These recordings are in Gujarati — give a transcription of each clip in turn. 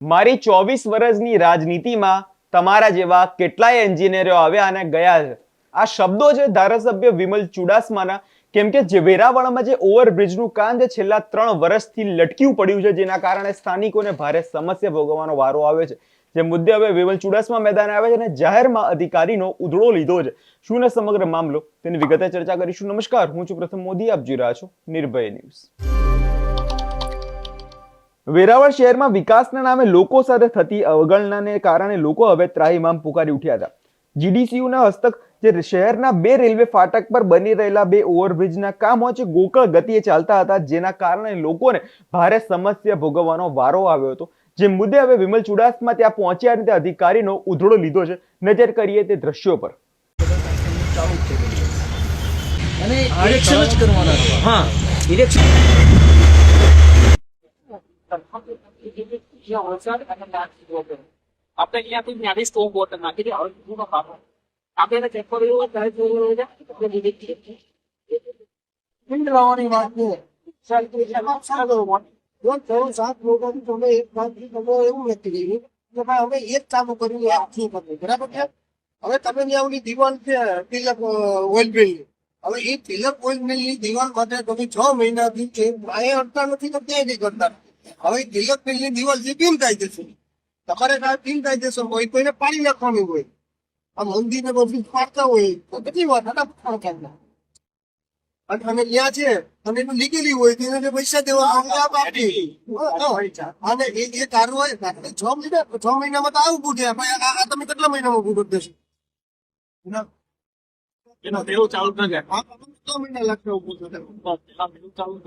મારી ચોવીસ વર્ષની રાજનીતિમાં તમારા જેવા કેટલાય એન્જિનિયરો આવ્યા અને ગયા છે. આ શબ્દો છે ધારાસભ્ય વિમલ ચુડાસમાના, કેમ કે જે વેરાવળમાં જે ઓવરબ્રિજનું કામ જે છેલ્લા ત્રણ વર્ષથી લટક્યું પડ્યું છે, જેના કારણે સ્થાનિકોને ભારે સમસ્યા ભોગવવાનો વારો આવે છે. જે મુદ્દે હવે વિમલ ચુડાસમા મેદાને આવે છે અને જાહેરમાં અધિકારીનો ઉધડો લીધો છે. શું ને સમગ્ર મામલો? તેની વિગતે ચર્ચા કરીશું. નમસ્કાર, હું છું પ્રથમ મોદી. આપ જોઈ રહ્યા છો નિર્ભય ન્યૂઝ. વેરાવળ શહેરમાં વિકાસના નામે લોકો સાથે થતી અવગણનાને કારણે લોકો હવે ત્રાહિમામ પુકારી ઉઠ્યા હતા. જીડીસીયુના હસ્તક જે શહેરના બે રેલવે ફાટક પર બની રહેલા બે ઓવરબ્રિજના કામો છે, ગોકળ ગતિએ ચાલતા હતા, જેના કારણે લોકોને ભારે સમસ્યા ભોગવવાનો વારો આવ્યો હતો. જે મુદ્દે હવે વિમલ ચુડાસમા ત્યાં પહોંચ્યા અને તે અધિકારીનો ઉધડો લીધો છે. નજર કરીએ તે દ્રશ્યો પર. અને ઇલેક્શન જ કરવાના. હા, ઇલેક્શન આપણે અહીંયાથી ત્યાંથી તો વોટર નાખી દે હવે કામ આપણે એને ચેક કરી હોય પિંડ વાત છે સાત લોકોથી તમે એક નક્કી કર્યું કે ભાઈ અમે એક ચાલુ કર્યું એ આખી કરવું બરાબર છે હવે તમે ત્યાં ઓલી દિવાલ છે તિલક ઓઇલ મિલ હવે એ તિલક ઓઇલ મિલની દિવાલ માટે તમે છ મહિનાથી અહીંયા અડતા નથી તો ક્યાંય નહીં કરતા હવે તિલકની દિવાલ છે કેમ થાય જશે તમારે કાંઈ બિન કાયદેસર હોય તો એને પાડી નાખવાનું હોય. આ મંદિર ને બધું પાડતા હોય તો કેટલી વાત હતા કેમ અને અમે ત્યાં છે અને એનું લીગેલી હોય તો એને પૈસા દેવા આપ આપીએ અને એ જે તારું હોય છ મહિના છ મહિનામાં તો આવું પૂછે આ આ તમે કેટલા મહિનામાં પૂરું દેશો? એનો દેવું ચાલુ ન જાય. આ તમે મહિના લાગશે એવું પૂછો ચાલુ ન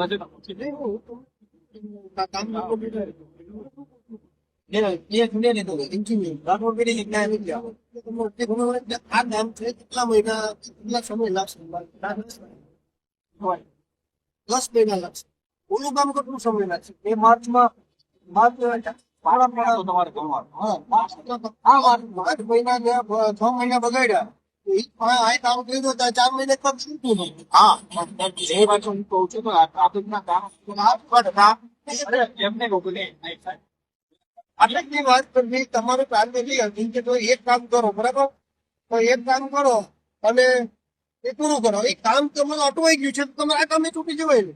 દસ મહિના લાગશે ઓલું કામ કેટલું સમય લાગશે એ માર્ચમાં માર્ચ પાડા પાડા તમારે ગમવાનું હા માર્ચ આ માર્ચ મહિના છ મહિના બગાડ્યા. ચાર મહિને કામ છૂટતું નહીં. હા એ વાત હું કહું છું કામ એમને નહીં આટલી વાત કરવી તમારું પ્લાન નથી હતી કે તો એક કામ કરો બરાબર? તો એક કામ કરો અને એ પૂરું કરો. એ કામ તમારું અટવાઈ ગયું છે તો તમે આ કામે ચૂકી જવાય. ને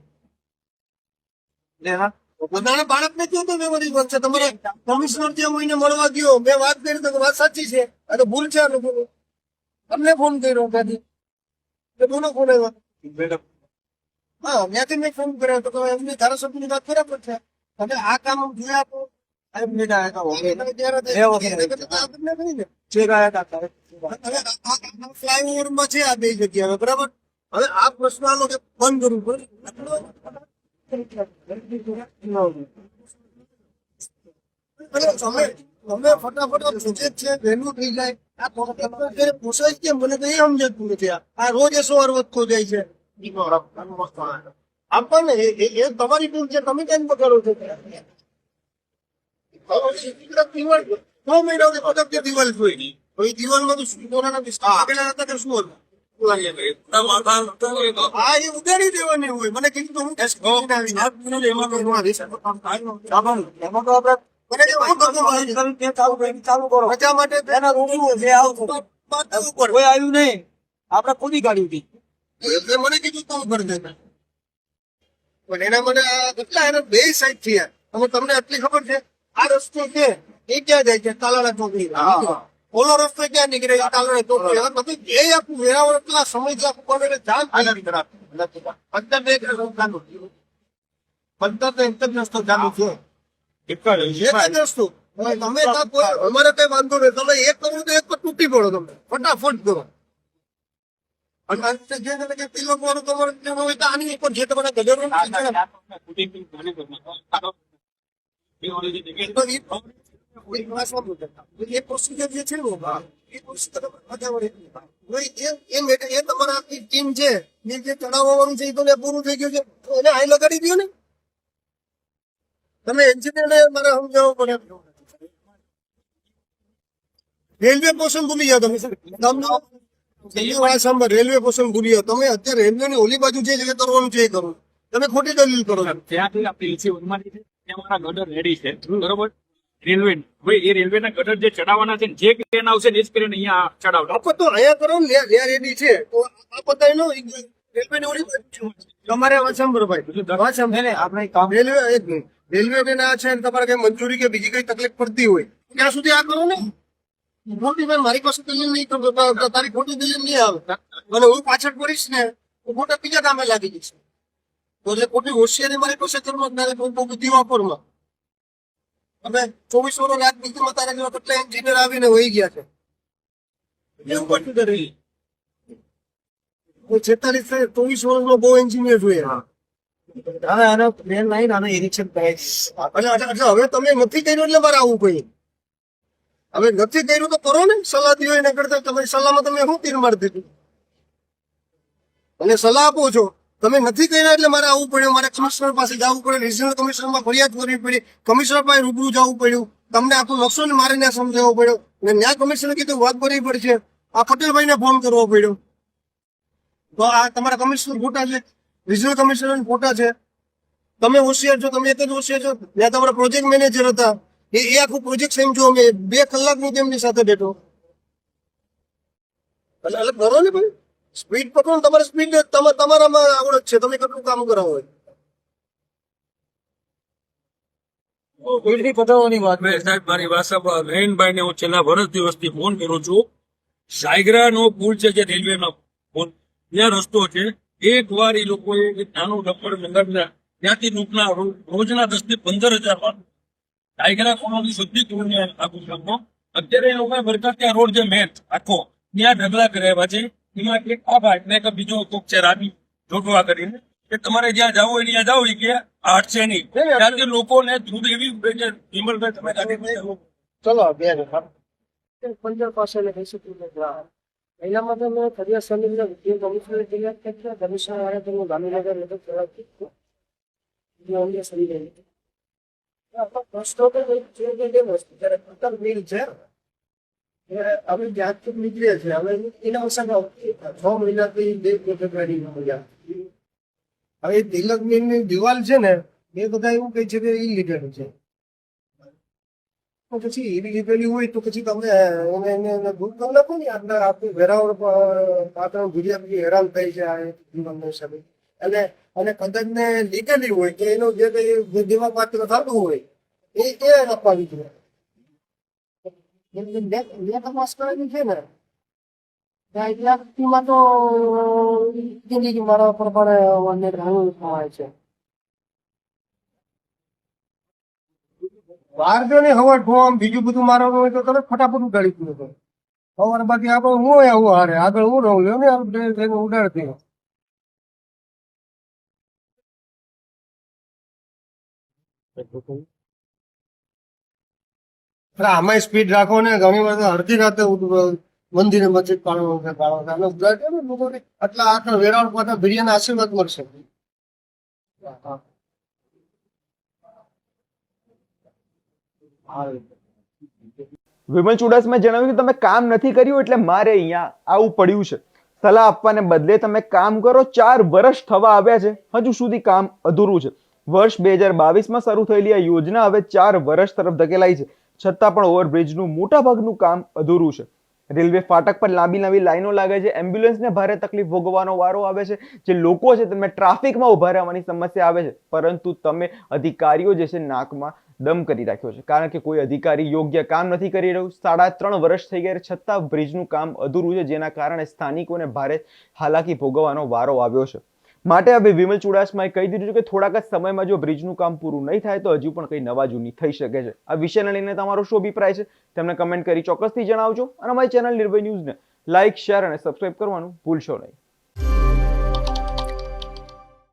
ને હા બધાને બાળકને કેવું તો મેમરી બનશે તમારે કમિશનર ત્યાં મહિને મળવા ગયો. મેં વાત કરી તો વાત સાચી છે. અને ભૂલ છે લોકોનો. તમને ફોન કર્યો ત્યાંથી એટલે બોલો ફોન આવ્યો મેડમ. હા ત્યાંથી મેં ફોન કર્યો તો કે ધારાસભ્ય ધારાસભ્યની વાત બરાબર છે. અને આ કામ જોયા તો ફ્લાયઓવરમાં છે આ બે જગ્યા હવે બરાબર? હવે આ પ્રશ્ન આનો કે બંધ કરવું પડે તમે તમે ફટાફટ છે વહેલું થઈ જાય. જ મને તો એ સમજતું આ. રોજ એસો વાર વધતો જાય છે આપણને એ- એ એ તમારી ભૂલ છે તમે કેમ પકડો છો છ મહિનાથી પદક દિવાલ જોઈ હવે દિવાલમાં તો કોરોના હતા કે શું હતું એ ઉગાડી દેવાની હોય મને કીધું તો હું માટે છે. આપણે ખોદી કાઢ્યું હતી એટલે મને કીધું તો કરી દેતા. પણ એના મને કેટલા એના બે સાઈડ છે હવે તમને આટલી ખબર છે? આ રસ્તો છે એ ક્યાં જાય છે? તાલાળા ચોકડી. ઓલો રસ્તો ક્યાં નીકળે છે? તાલાળા ચોકડી. હવે બધું જે આખું વેરાવળ એટલા સમયથી આખું પડે જામ પંદર ને એક રસ્તો ચાલુ પંદર ને એક રસ્તો ચાલુ થયો એક જ રસ્તો તમે અમારે કઈ વાંધો નહીં. તમે એક કરો તો એક પર તૂટી પડો તમે. ફટાફટ કરો. તમારે ટીમ છે. જે ચડાવવાનું છે એ તો પૂરું થઈ ગયું છે. એને હાઈ લગાડી દો ને. તમે એન્જિનિયરને મારે સમજાવવું પડે? રેલવે પોર્શન ભૂલી જાઓ તમે તમને રેલવે પોર્શન ભૂલી જાઓ તમે અત્યારે રેલવે ની ઓલી બાજુ જે જગ્યા કરવાનું છે એ કરો. તમે ખોટી દલીલ કરો ગટર રેડી છે. બરોબર? રેલવે ભાઈ એ રેલવેના ગટર જે ચડાવવાના છે જે ક્રેન આવશે ને એ જ ક્રેન અહીંયા ચડાવતા આપો તો અહીંયા કરો ને ત્યાં રેડી છે. તો આ બધાનો રેલવે ની ઓલી બાજુ. તમારે વાત સાંભળો ભાઈ. વાત સાંભળે. આપણે કામ રેલવે એક મિનિટ રેલવે ને આ છે તમારે કઈ મંજૂરી કે બીજી કઈ તકલીફ પડતી હોય ત્યાં સુધી આ કરો ને? મોટી બેન મારી પાસે દલીલ નહીં તો તારી ખોટી દલીલ નહીં આવે. અને હું પાછળ પડીશ ને તો ખોટા બીજા કામે લાગી જઈશ. તો એટલે ખોટી હોશિયારી મારી પાસે કરવા તારે બુદ્ધિ વાપરમાં અમે ચોવીસ વર્ષ રાજનીતિમાં તારા જેવા કેટલા એન્જિનિયર આવીને વહી ગયા છે. એવું બધું રહી. છેતાલીસ ચોવીસ વર્ષમાં બહુ એન્જિનિયર જોઈએ નથી કર્યું એટલે મારે આવું પડ્યું નથી કર્યું તો કરો ને. સલાહમાં તમે શું તીર મારી દીધું? અને સલાહ આપો છો. તમે નથી કર્યા એટલે મારે આવવું પડ્યું. મારે કમિશનર પાસે જવું પડે રિજનલ કમિશનરમાં ફરિયાદ કરવી પડી. કમિશનર પાસે રૂબરૂ જવું પડ્યું. તમને આખું નકશો ને મારે ત્યાં સમજાવવો પડ્યો. અને ન્યાય કમિશનર કીધું વાત કરવી પડશે. આ પટેલભાઈને ફોન કરવો પડ્યો. તો આ તમારા કમિશનર ખોટા છે. રિજનલ કમિશનર ખોટા છે. તમે હોશિયાર છો તમે એક જ હોશિયાર છો. ત્યાં તમારા પ્રોજેક્ટ મેનેજર હતા. એ એ આખું પ્રોજેક્ટ સમજો અમે. બે કલાક હું તેમની સાથે બેઠો. એટલે અલગ કરો ને ભાઈ? સ્પીડ પકડો ને તમારે સ્પીડ તમારામાં આવડત છે. તમે કેટલું કામ કરાવો હોય? પતાવવાની વાત હવે સાહેબ મારી ભાષામાં નયનભાઈ હું છેલ્લા વર્ષ દિવસથી ફોન કરું છું. સાયગ્રા નો પુલ છે જે રેલવે નો પુલ. ત્યાં રસ્તો છે. એક વાર એ લોકોએ એક નાનું ડબ્બર મંગાવ્યા ત્યાંથી લૂંટના રોજના દસથી પંદર હજાર વાર સાયગ્રા કોલોની સુધી આખું કામનો અત્યારે એ લોકોએ બરકતિયા રોડ જે મેટ આખો. ત્યાં ઢગલા કર્યા છે. એમાં એક આ ભાઈ ને કે બીજો કોક છે રાની જોટવા કરીને કે તમારે જ્યાં જાવ હોય ત્યાં જાવ એ કે આ છે નહીં. ત્યાંથી લોકોને ધૂળ એવી ઉડે છે વિમલભાઈ તમે ચલો બે પંદર પાસે પહેલામાં તો મેં ફરિયાદ સમિતિના વિદ્યુત કમિશનર તૈયાર કર્યા કમિશનર વાળા તો હું ગાંધીનગર જ છું. અંગે નહીં. આપણો પ્રશ્ન તો ટોટલ બિલ છે હવે જ્યાંથી નીકળ્યા છીએ હવે એના અવસાન છ મહિનાથી બે પ્રોજેક્ટ મળ્યા હવે તિલક મિલની દિવાલ છે ને, એ બધા એવું કહે છે કે ઇલીગલ છે તો પછી એવી લીધેલી હોય તો પછી તમે એને એને દૂર કરી નાખો ને અંદર આપણી વેરાવળ પાત્ર ગુજરાત હેરાન થઈ છે આ જીવનનો હિસાબે. અને અને કદાચ ને લીધેલી હોય કે એનો જે કઈ દેવા પાત્ર થતું હોય, એ એ આપવાની જોઈએ તપાસ કરેલી છે ને ત્યાં તો મારા પ્રમાણે અન્ય ઘણું થવાય છે. બહાર જો ને હવે ઢોમ બીજું બધું મારવાનું હોય તો તમે ફટાફટ ઉડાડી દો તો. સવારે બાકી આપણે હું આવું હારે? આગળ હું રહું? લ્યો ને આપણે ટ્રેન ઉડાડતી આમાં સ્પીડ રાખો ને, ઘણી વાર અડધી રાતે મંદિરે મસ્જિદ પાડો પાડો છે લોકોને આટલા આખા વેરાવળ પાછા બિરિયાના આશીર્વાદ મળશે. વિમલ ચુડાસમાએ જણાવ્યું કે તમે કામ નથી કર્યું એટલે મારે અહીંયા આવું પડ્યું છે. સલાહ આપવાને બદલે તમે કામ કરો, ચાર વર્ષ થવા આવ્યા છે. હજુ સુધી કામ અધૂરું છે. વર્ષ બે હજાર બાવીસમાં શરૂ થયેલી આ યોજના હવે ચાર વર્ષ તરફ ધકેલાઈ છે. છતાં પણ ઓવરબ્રિજનું મોટા ભાગનું કામ અધૂરું છે. રેલવે ફાટક પર લાંબી લાંબી લાઈનો લાગે છે. એમ્બ્યુલન્સને ભારે તકલીફ ભોગવવાનો વારો આવે છે. જે લોકો છે તેમને ટ્રાફિકમાં ઊભા રહેવાની સમસ્યા આવે છે. પરંતુ તમે અધિકારીઓ જે છે નાકમાં દમ કરી રાખ્યો છે. કારણ કે કોઈ અધિકારી યોગ્ય કામ નથી કરી રહ્યું. સાડા ત્રણ વર્ષ થઈ ગયા છતાં બ્રિજનું કામ અધૂરું છે, જેના કારણે સ્થાનિકોને ભારે હાલાકી ભોગવવાનો વારો આવ્યો છે. માટે હવે વિમલ ચુડાસમાએ કહી દીધું છે કે થોડાક જ સમયમાં જો બ્રિજનું કામ પૂરું નહીં થાય તો હજુ પણ કંઈ નવા જૂની થઈ શકે છે. આ વિષયને લઈને તમારો શું અભિપ્રાય છે? તેમને કમેન્ટ કરી ચોક્કસથી જણાવજો. અને અમારી ચેનલ નિર્ભય ન્યૂઝને લાઇક શેર અને સબસ્ક્રાઇબ કરવાનું ભૂલશો નહીં.